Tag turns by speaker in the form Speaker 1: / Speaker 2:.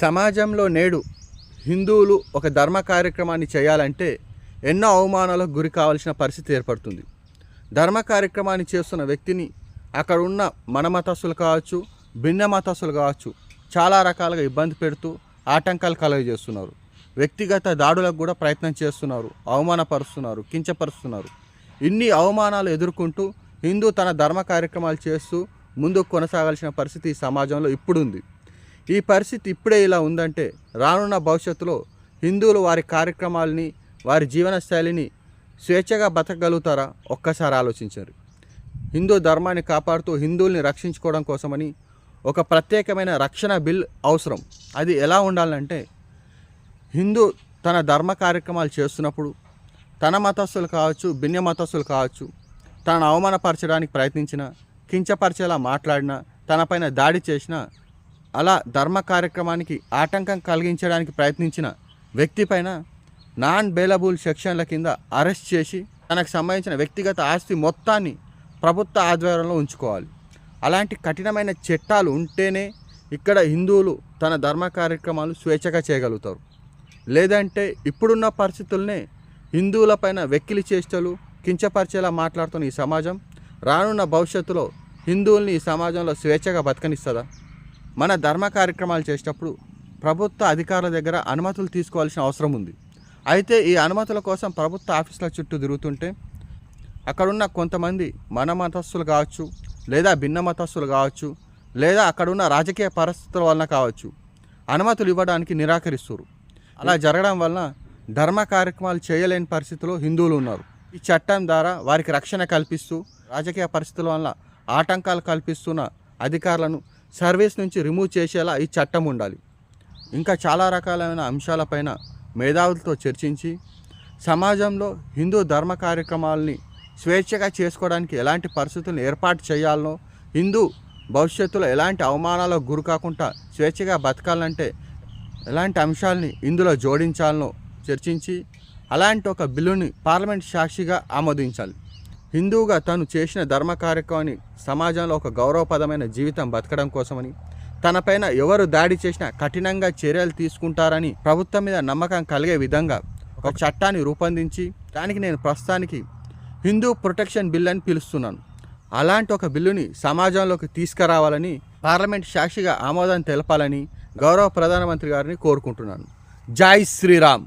Speaker 1: సమాజంలో నేడు హిందువులు ఒక ధర్మ కార్యక్రమాన్ని చేయాలంటే ఎన్నో అవమానాలకు గురి కావాల్సిన పరిస్థితి ఏర్పడుతుంది. ధర్మ కార్యక్రమాన్ని చేస్తున్న వ్యక్తిని అక్కడ ఉన్న మన మతస్సులు కావచ్చు భిన్న మతస్సులు కావచ్చు చాలా రకాలుగా ఇబ్బంది పెడుతూ ఆటంకాలు కలుగజేస్తున్నారు. వ్యక్తిగత దాడులకు కూడా ప్రయత్నం చేస్తున్నారు అవమానపరుస్తున్నారు కించపరుస్తున్నారు. ఇన్ని అవమానాలు ఎదుర్కొంటూ హిందూ తన ధర్మ కార్యక్రమాలు చేస్తూ ముందుకు కొనసాగాల్సిన పరిస్థితి ఈ సమాజంలో ఇప్పుడుంది. ఈ పరిస్థితి ఇప్పుడే ఇలా ఉందంటే రానున్న భవిష్యత్తులో హిందువులు వారి కార్యక్రమాలని వారి జీవనశైలిని స్వేచ్ఛగా బతకగలుగుతారా? ఒక్కసారి ఆలోచించారు హిందూ ధర్మాన్ని కాపాడుతూ హిందువుల్ని రక్షించుకోవడం కోసమని ఒక ప్రత్యేకమైన రక్షణ బిల్ అవసరం. అది ఎలా ఉండాలంటే హిందూ తన ధర్మ కార్యక్రమాలు చేస్తున్నప్పుడు తన మతస్థులు కావచ్చు భిన్న మతస్థులు కావచ్చు తనను అవమానపరచడానికి ప్రయత్నించిన కించపరిచేలా మాట్లాడినా తనపైన దాడి చేసినా అలా ధర్మ కార్యక్రమానికి ఆటంకం కలిగించడానికి ప్రయత్నించిన వ్యక్తిపైన నాన్ బెయిలబుల్ సెక్షన్ల కింద అరెస్ట్ చేసి తనకు సంబంధించిన వ్యక్తిగత ఆస్తి మొత్తాన్ని ప్రభుత్వ ఆధ్వర్యంలో ఉంచుకోవాలి. అలాంటి కఠినమైన చట్టాలు ఉంటేనే ఇక్కడ హిందువులు తన ధర్మ కార్యక్రమాలు స్వేచ్ఛగా చేయగలుగుతారు. లేదంటే ఇప్పుడున్న పరిస్థితుల్నే హిందువులపైన వెక్కిలి చేష్టలు కించపరిచేలా మాట్లాడుతున్న ఈ సమాజం రానున్న భవిష్యత్తులో హిందువుల్ని ఈ సమాజంలో స్వేచ్ఛగా బతకనిస్తుందా? మన ధర్మ కార్యక్రమాలు చేసేటప్పుడు ప్రభుత్వ అధికారుల దగ్గర అనుమతులు తీసుకోవాల్సిన అవసరం ఉంది. అయితే ఈ అనుమతుల కోసం ప్రభుత్వ ఆఫీసుల చుట్టూ తిరుగుతుంటే అక్కడున్న కొంతమంది మన మతస్థులు కావచ్చు లేదా భిన్న మతస్థులు కావచ్చు లేదా అక్కడున్న రాజకీయ పరిస్థితుల వలన కావచ్చు అనుమతులు ఇవ్వడానికి నిరాకరిస్తారు. అలా జరగడం వలన ధర్మ కార్యక్రమాలు చేయలేని పరిస్థితిలో హిందువులు ఉన్నారు. ఈ చట్టం ద్వారా వారికి రక్షణ కల్పిస్తూ రాజకీయ పరిస్థితుల వల్ల ఆటంకాలు కల్పిస్తున్న అధికారులను సర్వీస్ నుంచి రిమూవ్ చేసేలా ఈ చట్టం ఉండాలి. ఇంకా చాలా రకాలైన అంశాలపైన మేధావులతో చర్చించి సమాజంలో హిందూ ధర్మ కార్యక్రమాలని స్వేచ్ఛగా చేసుకోవడానికి ఎలాంటి పరిస్థితులను ఏర్పాటు చేయాలనో హిందూ భవిష్యత్తులో ఎలాంటి అవమానాలకు గురి కాకుండా స్వేచ్ఛగా బతకాలంటే ఎలాంటి అంశాలని ఇందులో జోడించాలనో చర్చించి అలాంటి ఒక బిల్లుని పార్లమెంట్ సాక్షిగా ఆమోదించాలి. హిందువుగా తను చేసిన ధర్మ కార్యక్రమాన్ని సమాజంలో ఒక గౌరవపదమైన జీవితం బతకడం కోసమని తనపైన ఎవరు దాడి చేసినా కఠినంగా చర్యలు తీసుకుంటారని ప్రభుత్వం మీద నమ్మకం కలిగే విధంగా ఒక చట్టాన్ని రూపొందించి దానికి నేను ప్రస్తుతానికి హిందూ ప్రొటెక్షన్ బిల్ అని పిలుస్తున్నాను. అలాంటి ఒక బిల్లుని సమాజంలోకి తీసుకురావాలని పార్లమెంట్ సాక్షిగా ఆమోదం తెలపాలని గౌరవ ప్రధానమంత్రి గారిని కోరుకుంటున్నాను. జై శ్రీరామ్!